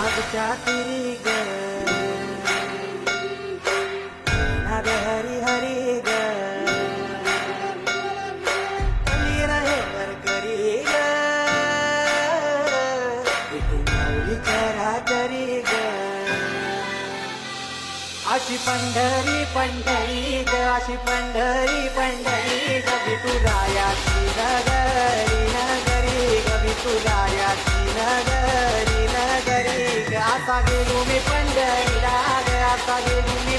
मागच्या तिरी ग. नाग हरी हरी ग. कली रहे वरकरी ग. इथे माऊली करा करी ग. अशी पंढरी पंढरी ग अशी पंढरी पंढरी ग विठुरायाची नगरी आता गेलो मी पंढरीला ग आता गेलो मी